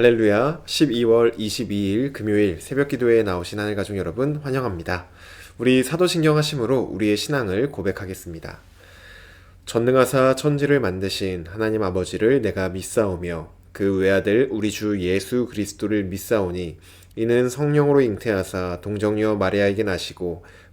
할렐루야 12월 22일 금요일 새벽 기도에 나오신 하늘 가족 여러분 환영합니다. 우리 사도신경 하심으로 우리의 신앙을 고백하겠습니다. 전능하사 천지를 만드신 하나님 아버지를 내가 믿사오며 그 외아들 우리 주 예수 그리스도를 믿사오니 이는 성령으로 잉태하사 동정녀 마리아에게 나시고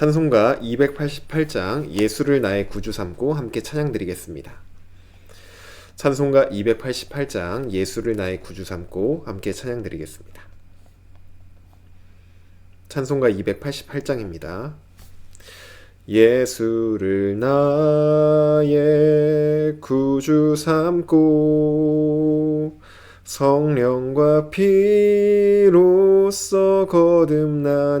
찬송가 288장 예수를 나의 구주 삼고 함께 찬양 드리겠습니다. 찬송가 288장 예수를 나의 구주 삼고 함께 찬양 드리겠습니다. 찬송가 288장입니다. 예수를 나의 구주 삼고 성령과 피로써 거듭나니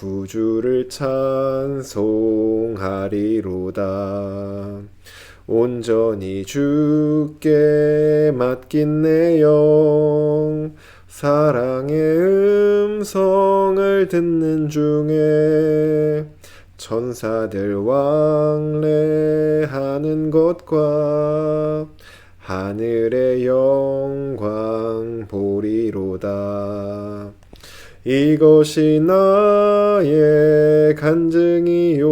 구주를 찬송하리로다. 온전히 주께 맡긴 내 영, 사랑의 음성을 듣는 중에 천사들 왕래하는 것과 하늘의 영광 보리로다. 이것이 나의 간증이요.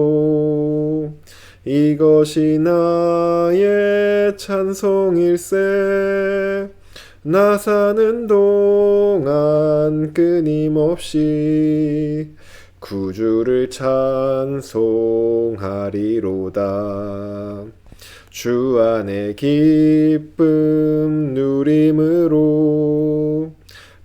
이것이 나의 찬송일세. 나 사는 동안 끊임없이 구주를 찬송하리로다. 주 안에 기쁨 누림으로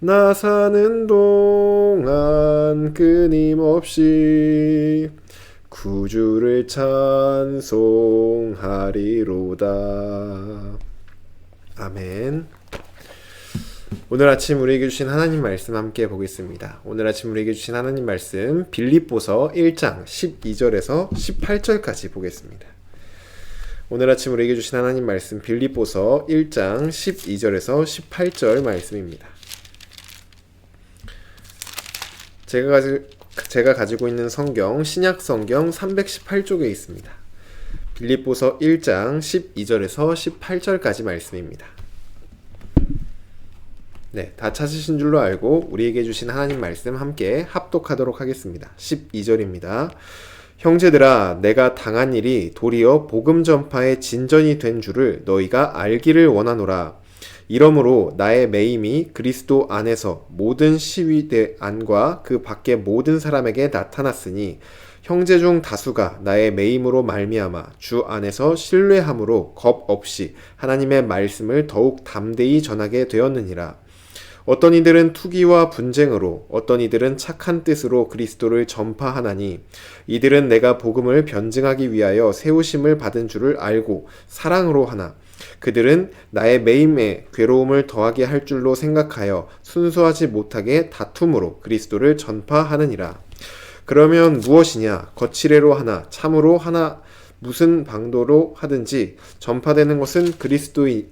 나 사는 동안 끊임없이 구주를 찬송하리로다. 아멘. 오늘 아침 우리에게 주신 하나님 말씀 함께 보겠습니다. 오늘 아침 우리에게 주신 하나님 말씀 빌립보서 1장 12절에서 18절까지 보겠습니다. 오늘 아침 우리에게 주신 하나님 말씀 빌립보서 1장 12절에서 18절 말씀입니다. 제가 가지 제가 가지고 있는 성경 신약 성경 318쪽에 있습니다. 빌립보서 1장 12절에서 18절까지 말씀입니다. 네, 다 찾으신 줄로 알고 우리에게 주신 하나님 말씀 함께 합독하도록 하겠습니다. 12절입니다. 형제들아, 내가 당한 일이 도리어 복음 전파의 진전이 된 줄을 너희가 알기를 원하노라. 이러므로 나의 매임이 그리스도 안에서 모든 시위대 안과 그 밖의 모든 사람에게 나타났으니 형제 중 다수가 나의 매임으로 말미암아 주 안에서 신뢰함으로 겁 없이 하나님의 말씀을 더욱 담대히 전하게 되었느니라. 어떤 이들은 투기와 분쟁으로 어떤 이들은 착한 뜻으로 그리스도를 전파하나니 이들은 내가 복음을 변증하기 위하여 세우심을 받은 줄을 알고 사랑으로 하나 그들은 나의 매임에 괴로움을 더하게 할 줄로 생각하여 순수하지 못하게 다툼으로 그리스도를 전파하느니라 그러면 무엇이냐 거칠애로 하나 참으로 하나 무슨 방도로 하든지 전파되는 것은 그리스도이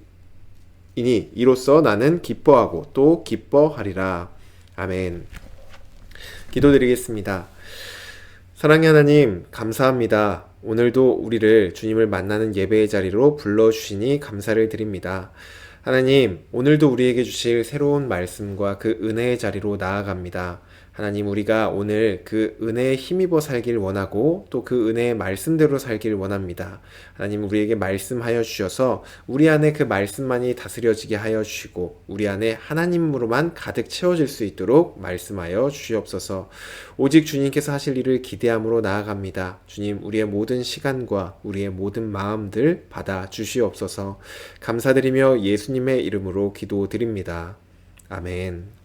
이니 이로써 나는 기뻐하고 또 기뻐하리라. 아멘. 기도드리겠습니다. 사랑의 하나님, 감사합니다. 오늘도 우리를 주님을 만나는 예배의 자리로 불러주시니 감사를 드립니다. 하나님, 오늘도 우리에게 주실 새로운 말씀과 그 은혜의 자리로 나아갑니다. 하나님 우리가 오늘 그 은혜에 힘입어 살길 원하고 또 그 은혜의 말씀대로 살길 원합니다. 하나님 우리에게 말씀하여 주셔서 우리 안에 그 말씀만이 다스려지게 하여 주시고 우리 안에 하나님으로만 가득 채워질 수 있도록 말씀하여 주시옵소서. 오직 주님께서 하실 일을 기대함으로 나아갑니다. 주님 우리의 모든 시간과 우리의 모든 마음들 받아 주시옵소서. 감사드리며 예수님의 이름으로 기도드립니다. 아멘.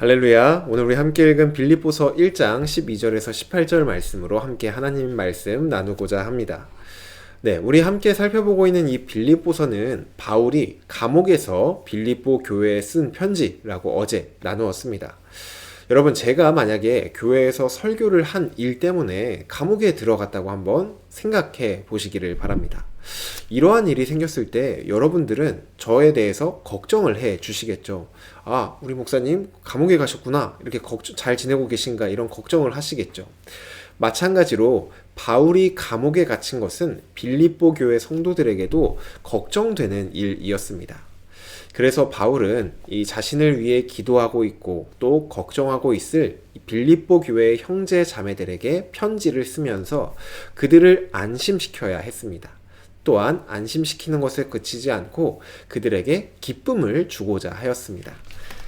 할렐루야. 오늘 우리 함께 읽은 빌립보서 1장 12절에서 18절 말씀으로 함께 하나님 말씀 나누고자 합니다. 네, 우리 함께 살펴보고 있는 이 빌립보서는 바울이 감옥에서 빌립보 교회에 쓴 편지라고 어제 나누었습니다. 여러분, 제가 만약에 교회에서 설교를 한 일 때문에 감옥에 들어갔다고 한번 생각해 보시기를 바랍니다. 이러한 일이 생겼을 때 여러분들은 저에 대해서 걱정을 해 주시겠죠. 아, 우리 목사님 감옥에 가셨구나. 이렇게 걱정, 잘 지내고 계신가 이런 걱정을 하시겠죠. 마찬가지로 바울이 감옥에 갇힌 것은 빌립보 교회 성도들에게도 걱정되는 일이었습니다. 그래서 바울은 이 자신을 위해 기도하고 있고 또 걱정하고 있을 빌립보 교회의 형제 자매들에게 편지를 쓰면서 그들을 안심시켜야 했습니다. 또한 안심시키는 것에 그치지 않고 그들에게 기쁨을 주고자 하였습니다.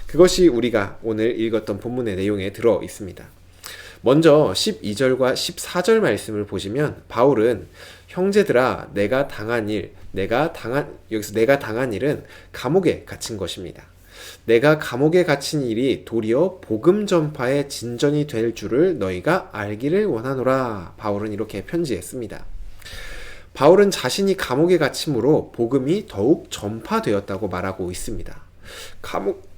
그것이 우리가 오늘 읽었던 본문의 내용에 들어 있습니다. 먼저 12절과 14절 말씀을 보시면 바울은 형제들아 내가 당한 일 내가 당한 여기서 내가 당한 일은 감옥에 갇힌 것입니다. 내가 감옥에 갇힌 일이 도리어 복음 전파의 진전이 될 줄을 너희가 알기를 원하노라. 바울은 이렇게 편지했습니다. 바울은 자신이 감옥에 갇힘으로 복음이 더욱 전파되었다고 말하고 있습니다. 감옥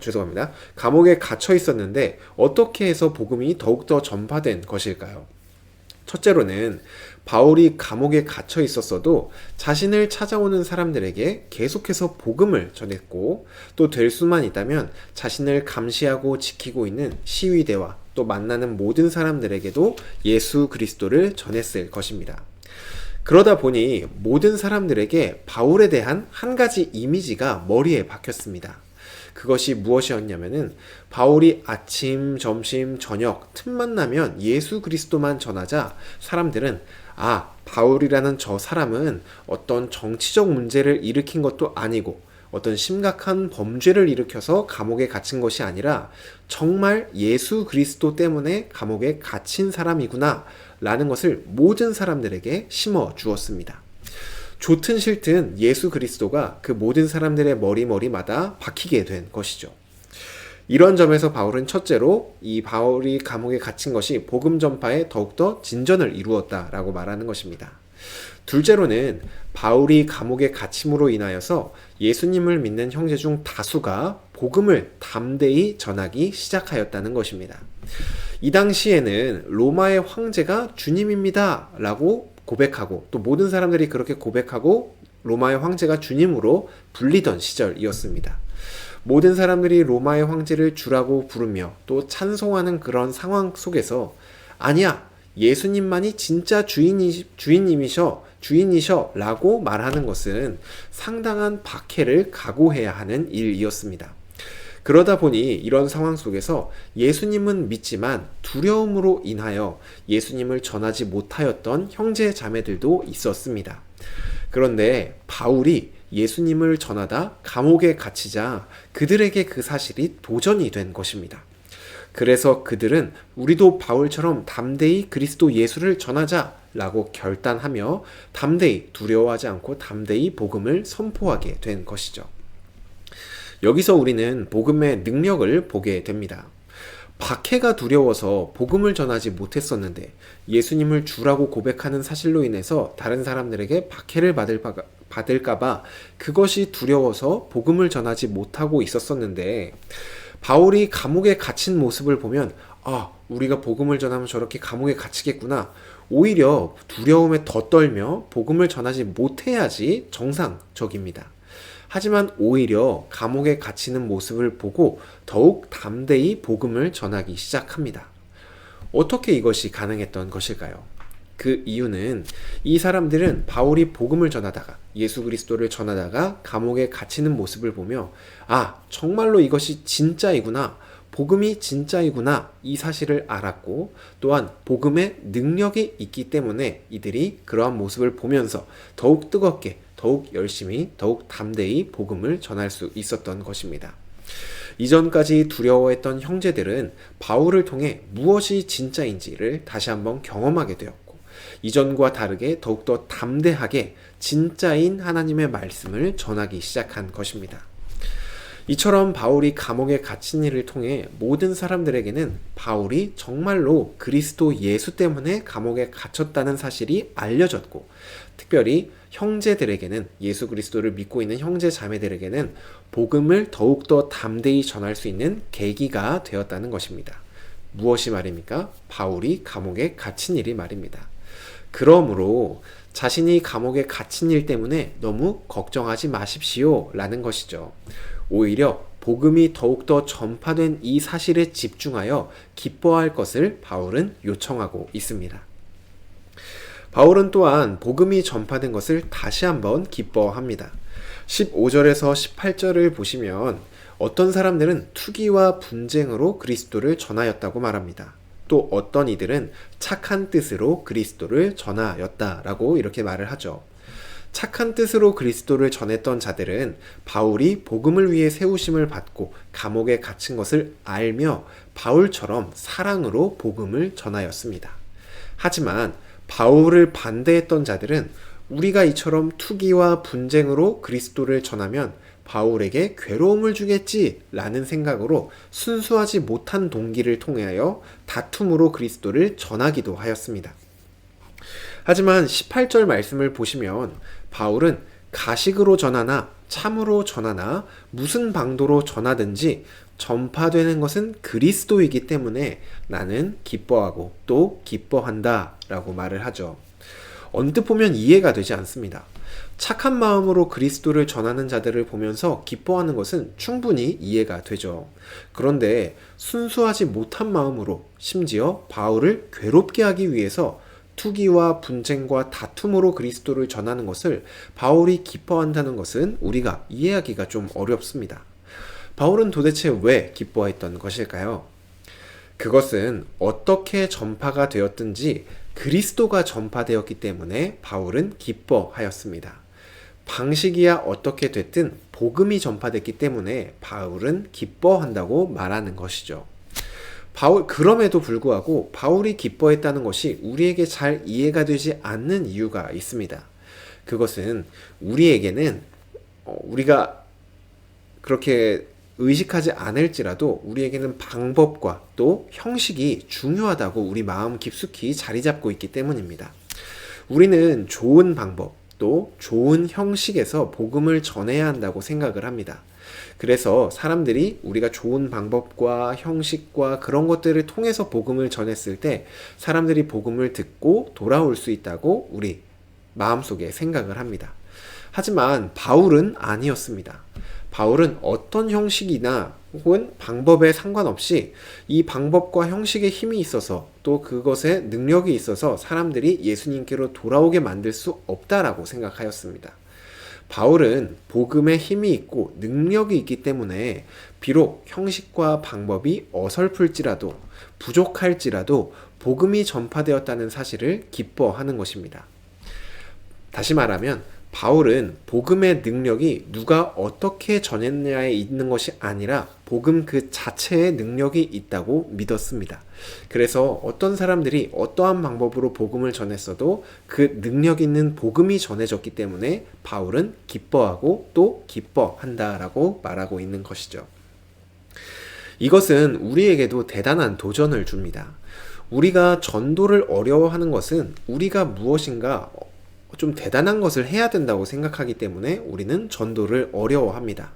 죄송합니다. 감옥에 갇혀 있었는데 어떻게 해서 복음이 더욱더 전파된 것일까요? 첫째로는 바울이 감옥에 갇혀 있었어도 자신을 찾아오는 사람들에게 계속해서 복음을 전했고 또 될 수만 있다면 자신을 감시하고 지키고 있는 시위대와 또 만나는 모든 사람들에게도 예수 그리스도를 전했을 것입니다. 그러다 보니 모든 사람들에게 바울에 대한 한 가지 이미지가 머리에 박혔습니다. 그것이 무엇이었냐면은 바울이 아침, 점심, 저녁 틈만 나면 예수 그리스도만 전하자 사람들은 아, 바울이라는 저 사람은 어떤 정치적 문제를 일으킨 것도 아니고 어떤 심각한 범죄를 일으켜서 감옥에 갇힌 것이 아니라 정말 예수 그리스도 때문에 감옥에 갇힌 사람이구나 라는 것을 모든 사람들에게 심어 주었습니다. 좋든 싫든 예수 그리스도가 그 모든 사람들의 머리머리마다 박히게 된 것이죠. 이런 점에서 바울은 첫째로 이 바울이 감옥에 갇힌 것이 복음 전파에 더욱더 진전을 이루었다라고 말하는 것입니다. 둘째로는 바울이 감옥에 갇힘으로 인하여서 예수님을 믿는 형제 중 다수가 복음을 담대히 전하기 시작하였다는 것입니다. 이 당시에는 로마의 황제가 주님입니다. 라고 고백하고 또 모든 사람들이 그렇게 고백하고 로마의 황제가 주님으로 불리던 시절이었습니다. 모든 사람들이 로마의 황제를 주라고 부르며 또 찬송하는 그런 상황 속에서 아니야 예수님만이 진짜 주인이, 주인님이셔 주인이셔 라고 말하는 것은 상당한 박해를 각오해야 하는 일이었습니다. 그러다 보니 이런 상황 속에서 예수님은 믿지만 두려움으로 인하여 예수님을 전하지 못하였던 형제 자매들도 있었습니다. 그런데 바울이 예수님을 전하다 감옥에 갇히자 그들에게 그 사실이 도전이 된 것입니다. 그래서 그들은 우리도 바울처럼 담대히 그리스도 예수를 전하자 라고 결단하며 담대히 두려워하지 않고 담대히 복음을 선포하게 된 것이죠. 여기서 우리는 복음의 능력을 보게 됩니다. 박해가 두려워서 복음을 전하지 못했었는데 예수님을 주라고 고백하는 사실로 인해서 다른 사람들에게 박해를 받을 바, 받을까봐 그것이 두려워서 복음을 전하지 못하고 있었었는데 바울이 감옥에 갇힌 모습을 보면 아, 우리가 복음을 전하면 저렇게 감옥에 갇히겠구나. 오히려 두려움에 더 떨며 복음을 전하지 못해야지 정상적입니다. 하지만 오히려 감옥에 갇히는 모습을 보고 더욱 담대히 복음을 전하기 시작합니다. 어떻게 이것이 가능했던 것일까요? 그 이유는 이 사람들은 바울이 복음을 전하다가 예수 그리스도를 전하다가 감옥에 갇히는 모습을 보며 아, 정말로 이것이 진짜이구나. 복음이 진짜이구나. 이 사실을 알았고 또한 복음의 능력이 있기 때문에 이들이 그러한 모습을 보면서 더욱 뜨겁게, 더욱 열심히, 더욱 담대히 복음을 전할 수 있었던 것입니다. 이전까지 두려워했던 형제들은 바울을 통해 무엇이 진짜인지를 다시 한번 경험하게 되었고, 이전과 다르게 더욱더 담대하게 진짜인 하나님의 말씀을 전하기 시작한 것입니다. 이처럼 바울이 감옥에 갇힌 일을 통해 모든 사람들에게는 바울이 정말로 그리스도 예수 때문에 감옥에 갇혔다는 사실이 알려졌고, 특별히 형제들에게는 예수 그리스도를 믿고 있는 형제 자매들에게는 복음을 더욱더 담대히 전할 수 있는 계기가 되었다는 것입니다. 무엇이 말입니까? 바울이 감옥에 갇힌 일이 말입니다. 그러므로 자신이 감옥에 갇힌 일 때문에 너무 걱정하지 마십시오. 라는 것이죠. 오히려 복음이 더욱더 전파된 이 사실에 집중하여 기뻐할 것을 바울은 요청하고 있습니다. 바울은 또한 복음이 전파된 것을 다시 한번 기뻐합니다. 15절에서 18절을 보시면 어떤 사람들은 투기와 분쟁으로 그리스도를 전하였다고 말합니다. 또 어떤 이들은 착한 뜻으로 그리스도를 전하였다라고 이렇게 말을 하죠. 착한 뜻으로 그리스도를 전했던 자들은 바울이 복음을 위해 세우심을 받고 감옥에 갇힌 것을 알며 바울처럼 사랑으로 복음을 전하였습니다. 하지만 바울을 반대했던 자들은 우리가 이처럼 투기와 분쟁으로 그리스도를 전하면 바울에게 괴로움을 주겠지라는 생각으로 순수하지 못한 동기를 통하여 다툼으로 그리스도를 전하기도 하였습니다. 하지만 18절 말씀을 보시면 바울은 가식으로 전하나 참으로 전하나 무슨 방도로 전하든지 전파되는 것은 그리스도이기 때문에 나는 기뻐하고 또 기뻐한다 라고 말을 하죠. 언뜻 보면 이해가 되지 않습니다. 착한 마음으로 그리스도를 전하는 자들을 보면서 기뻐하는 것은 충분히 이해가 되죠. 그런데 순수하지 못한 마음으로 심지어 바울을 괴롭게 하기 위해서 투기와 분쟁과 다툼으로 그리스도를 전하는 것을 바울이 기뻐한다는 것은 우리가 이해하기가 좀 어렵습니다. 바울은 도대체 왜 기뻐했던 것일까요? 그것은 어떻게 전파가 되었든지 그리스도가 전파되었기 때문에 바울은 기뻐하였습니다. 방식이야 어떻게 됐든 복음이 전파됐기 때문에 바울은 기뻐한다고 말하는 것이죠. 바울 그럼에도 불구하고 바울이 기뻐했다는 것이 우리에게 잘 이해가 되지 않는 이유가 있습니다. 그것은 우리에게는 어, 우리가 그렇게 의식하지 않을지라도 우리에게는 방법과 또 형식이 중요하다고 우리 마음 깊숙이 자리 잡고 있기 때문입니다. 우리는 좋은 방법 또 좋은 형식에서 복음을 전해야 한다고 생각을 합니다. 그래서 사람들이 우리가 좋은 방법과 형식과 그런 것들을 통해서 복음을 전했을 때 사람들이 복음을 듣고 돌아올 수 있다고 우리 마음속에 생각을 합니다. 하지만 바울은 아니었습니다. 바울은 어떤 형식이나 혹은 방법에 상관없이 이 방법과 형식에 힘이 있어서 또 그것에 능력이 있어서 사람들이 예수님께로 돌아오게 만들 수 없다라고 생각하였습니다. 바울은 복음에 힘이 있고 능력이 있기 때문에 비록 형식과 방법이 어설플지라도 부족할지라도 복음이 전파되었다는 사실을 기뻐하는 것입니다. 다시 말하면 바울은 복음의 능력이 누가 어떻게 전했냐에 있는 것이 아니라 복음 그 자체의 능력이 있다고 믿었습니다. 그래서 어떤 사람들이 어떠한 방법으로 복음을 전했어도 그 능력 있는 복음이 전해졌기 때문에 바울은 기뻐하고 또 기뻐한다라고 말하고 있는 것이죠. 이것은 우리에게도 대단한 도전을 줍니다. 우리가 전도를 어려워하는 것은 우리가 무엇인가 좀 대단한 것을 해야 된다고 생각하기 때문에 우리는 전도를 어려워합니다.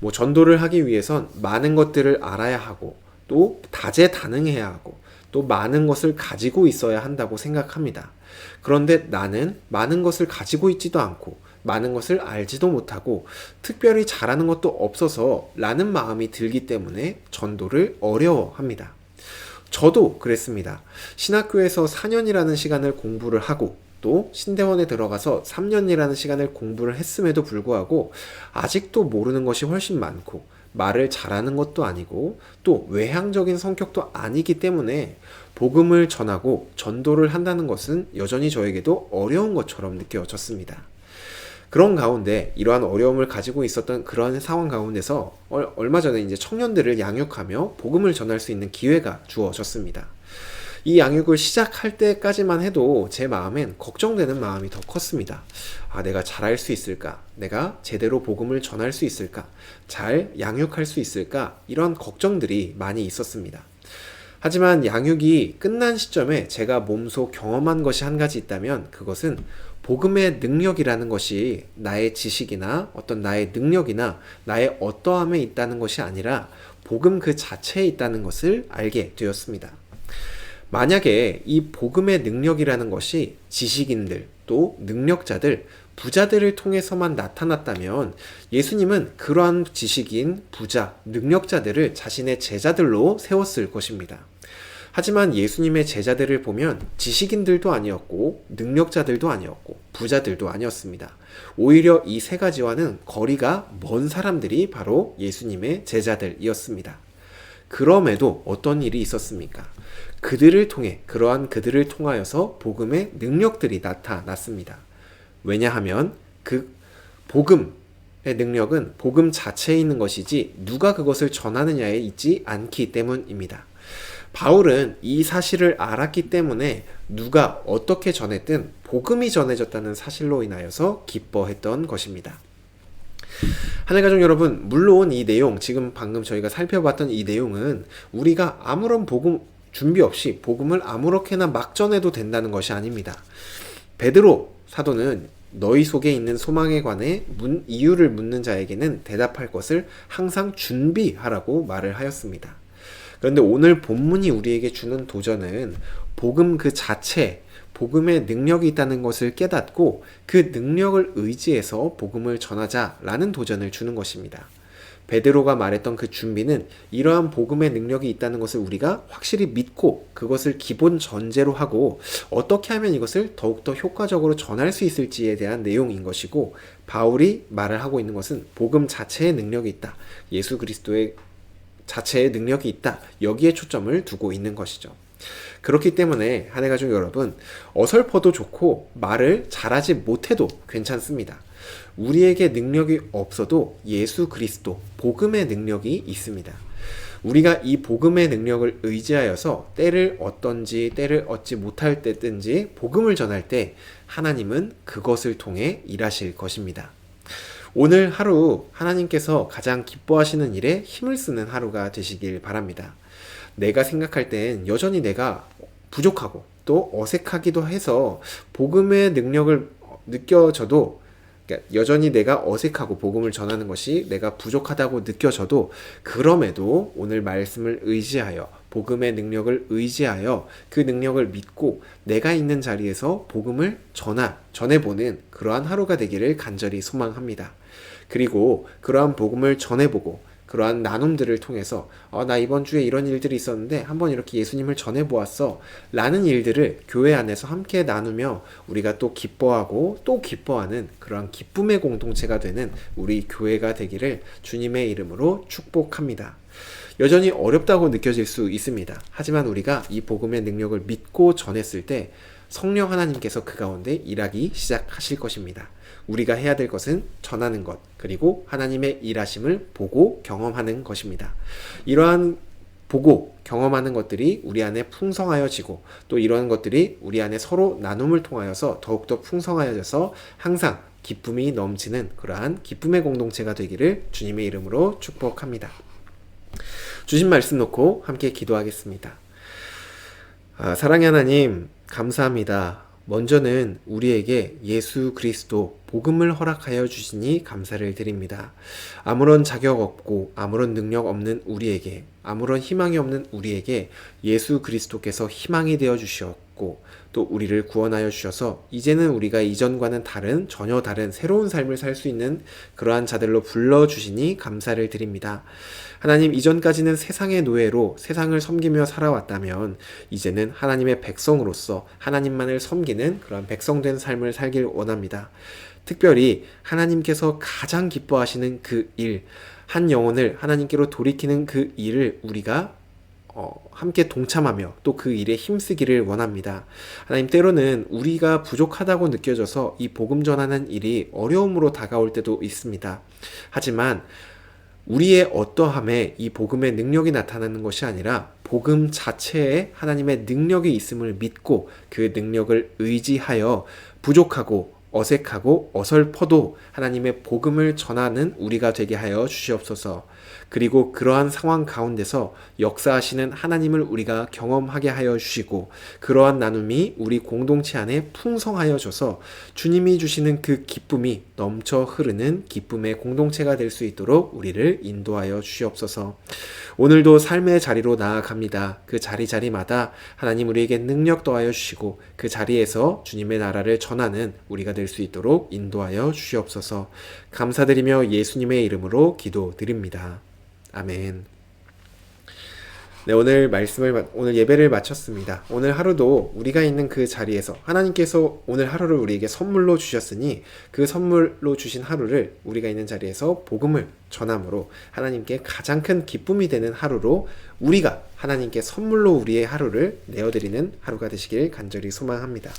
뭐 전도를 하기 위해선 많은 것들을 알아야 하고 또 다재다능해야 하고 또 많은 것을 가지고 있어야 한다고 생각합니다. 그런데 나는 많은 것을 가지고 있지도 않고 많은 것을 알지도 못하고 특별히 잘하는 것도 없어서 라는 마음이 들기 때문에 전도를 어려워합니다. 저도 그랬습니다. 신학교에서 4년이라는 시간을 공부를 하고 또 신대원에 들어가서 3년이라는 시간을 공부를 했음에도 불구하고 아직도 모르는 것이 훨씬 많고 말을 잘하는 것도 아니고 또 외향적인 성격도 아니기 때문에 복음을 전하고 전도를 한다는 것은 여전히 저에게도 어려운 것처럼 느껴졌습니다. 그런 가운데 이러한 어려움을 가지고 있었던 그러한 상황 가운데서 얼마 전에 이제 청년들을 양육하며 복음을 전할 수 있는 기회가 주어졌습니다. 이 양육을 시작할 때까지만 해도 제 마음엔 걱정되는 마음이 더 컸습니다. 아, 내가 잘할 수 있을까? 내가 제대로 복음을 전할 수 있을까? 잘 양육할 수 있을까? 이런 걱정들이 많이 있었습니다. 하지만 양육이 끝난 시점에 제가 몸소 경험한 것이 한 가지 있다면 그것은 복음의 능력이라는 것이 나의 지식이나 어떤 나의 능력이나 나의 어떠함에 있다는 것이 아니라 복음 그 자체에 있다는 것을 알게 되었습니다. 만약에 이 복음의 능력이라는 것이 지식인들 또 능력자들 부자들을 통해서만 나타났다면 예수님은 그러한 지식인, 부자, 능력자들을 자신의 제자들로 세웠을 것입니다. 하지만 예수님의 제자들을 보면 지식인들도 아니었고 능력자들도 아니었고 부자들도 아니었습니다. 오히려 이 세 가지와는 거리가 먼 사람들이 바로 예수님의 제자들이었습니다. 그럼에도 어떤 일이 있었습니까? 그들을 통해 그러한 그들을 통하여서 복음의 능력들이 나타났습니다. 왜냐하면 그 복음의 능력은 복음 자체에 있는 것이지 누가 그것을 전하느냐에 있지 않기 때문입니다. 바울은 이 사실을 알았기 때문에 누가 어떻게 전했든 복음이 전해졌다는 사실로 인하여서 기뻐했던 것입니다. 하늘가족 여러분, 물론 이 내용, 지금 방금 저희가 살펴봤던 이 내용은 우리가 아무런 복음, 준비 없이 복음을 아무렇게나 막 전해도 된다는 것이 아닙니다. 베드로 사도는 너희 속에 있는 소망에 관해 문, 이유를 묻는 자에게는 대답할 것을 항상 준비하라고 말을 하였습니다. 그런데 오늘 본문이 우리에게 주는 도전은 복음 그 자체, 복음의 능력이 있다는 것을 깨닫고 그 능력을 의지해서 복음을 전하자라는 도전을 주는 것입니다. 베드로가 말했던 그 준비는 이러한 복음의 능력이 있다는 것을 우리가 확실히 믿고 그것을 기본 전제로 하고 어떻게 하면 이것을 더욱더 효과적으로 전할 수 있을지에 대한 내용인 것이고 바울이 말을 하고 있는 것은 복음 자체의 능력이 있다. 예수 그리스도의 자체의 능력이 있다. 여기에 초점을 두고 있는 것이죠. 그렇기 때문에 한해 가족 여러분 어설퍼도 좋고 말을 잘하지 못해도 괜찮습니다. 우리에게 능력이 없어도 예수 그리스도 복음의 능력이 있습니다. 우리가 이 복음의 능력을 의지하여서 때를 어떤지 때를 얻지 못할 때든지 복음을 전할 때 하나님은 그것을 통해 일하실 것입니다. 오늘 하루 하나님께서 가장 기뻐하시는 일에 힘을 쓰는 하루가 되시길 바랍니다. 내가 생각할 땐 여전히 내가 부족하고 또 어색하기도 해서 복음의 능력을 느껴져도 그러니까 여전히 내가 어색하고 복음을 전하는 것이 내가 부족하다고 느껴져도 그럼에도 오늘 말씀을 의지하여 복음의 능력을 의지하여 그 능력을 믿고 내가 있는 자리에서 복음을 전하 전해보는 그러한 하루가 되기를 간절히 소망합니다. 그리고 그러한 복음을 전해보고 그러한 나눔들을 통해서 어, 나 이번 주에 이런 일들이 있었는데 한번 이렇게 예수님을 전해 보았어 라는 일들을 교회 안에서 함께 나누며 우리가 또 기뻐하고 또 기뻐하는 그러한 기쁨의 공동체가 되는 우리 교회가 되기를 주님의 이름으로 축복합니다. 여전히 어렵다고 느껴질 수 있습니다. 하지만 우리가 이 복음의 능력을 믿고 전했을 때 성령 하나님께서 그 가운데 일하기 시작하실 것입니다. 우리가 해야 될 것은 전하는 것, 그리고 하나님의 일하심을 보고 경험하는 것입니다. 이러한 보고 경험하는 것들이 우리 안에 풍성하여지고 또 이러한 것들이 우리 안에 서로 나눔을 통하여서 더욱더 풍성하여져서 항상 기쁨이 넘치는 그러한 기쁨의 공동체가 되기를 주님의 이름으로 축복합니다. 주신 말씀 놓고 함께 기도하겠습니다. 아, 사랑의 하나님, 감사합니다. 먼저는 우리에게 예수 그리스도 복음을 허락하여 주시니 감사를 드립니다. 아무런 자격 없고 아무런 능력 없는 우리에게 아무런 희망이 없는 우리에게 예수 그리스도께서 희망이 되어 주셨고 주셨고 또 우리를 구원하여 주셔서 이제는 우리가 이전과는 다른 전혀 다른 새로운 삶을 살 수 있는 그러한 자들로 불러 주시니 감사를 드립니다. 하나님 이전까지는 세상의 노예로 세상을 섬기며 살아왔다면 이제는 하나님의 백성으로서 하나님만을 섬기는 그러한 백성된 삶을 살길 원합니다. 특별히 하나님께서 가장 기뻐하시는 그 일, 한 영혼을 하나님께로 돌이키는 그 일을 우리가 어, 함께 동참하며 또 그 일에 힘쓰기를 원합니다. 하나님 때로는 우리가 부족하다고 느껴져서 이 복음 전하는 일이 어려움으로 다가올 때도 있습니다. 하지만 우리의 어떠함에 이 복음의 능력이 나타나는 것이 아니라 복음 자체에 하나님의 능력이 있음을 믿고 그 능력을 의지하여 부족하고 어색하고 어설퍼도 하나님의 복음을 전하는 우리가 되게 하여 주시옵소서. 그리고 그러한 상황 가운데서 역사하시는 하나님을 우리가 경험하게 하여 주시고 그러한 나눔이 우리 공동체 안에 풍성하여 줘서 주님이 주시는 그 기쁨이 넘쳐 흐르는 기쁨의 공동체가 될 수 있도록 우리를 인도하여 주시옵소서. 오늘도 삶의 자리로 나아갑니다. 그 자리 자리마다 하나님 우리에게 능력 더하여 주시고 그 자리에서 주님의 나라를 전하는 우리가 될 수 있도록 인도하여 주시옵소서. 감사드리며 예수님의 이름으로 기도드립니다. 아멘. 네, 오늘 말씀을 마- 오늘 예배를 마쳤습니다. 오늘 하루도 우리가 있는 그 자리에서 하나님께서 오늘 하루를 우리에게 선물로 주셨으니 그 선물로 주신 하루를 우리가 있는 자리에서 복음을 전함으로 하나님께 가장 큰 기쁨이 되는 하루로 우리가 하나님께 선물로 우리의 하루를 내어드리는 하루가 되시길 간절히 소망합니다.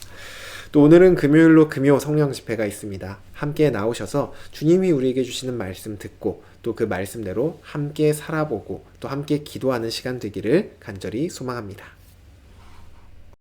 또 오늘은 금요일로 금요 성령 집회가 있습니다. 함께 나오셔서 주님이 우리에게 주시는 말씀 듣고 또 그 말씀대로 함께 살아보고 또 함께 기도하는 시간 되기를 간절히 소망합니다.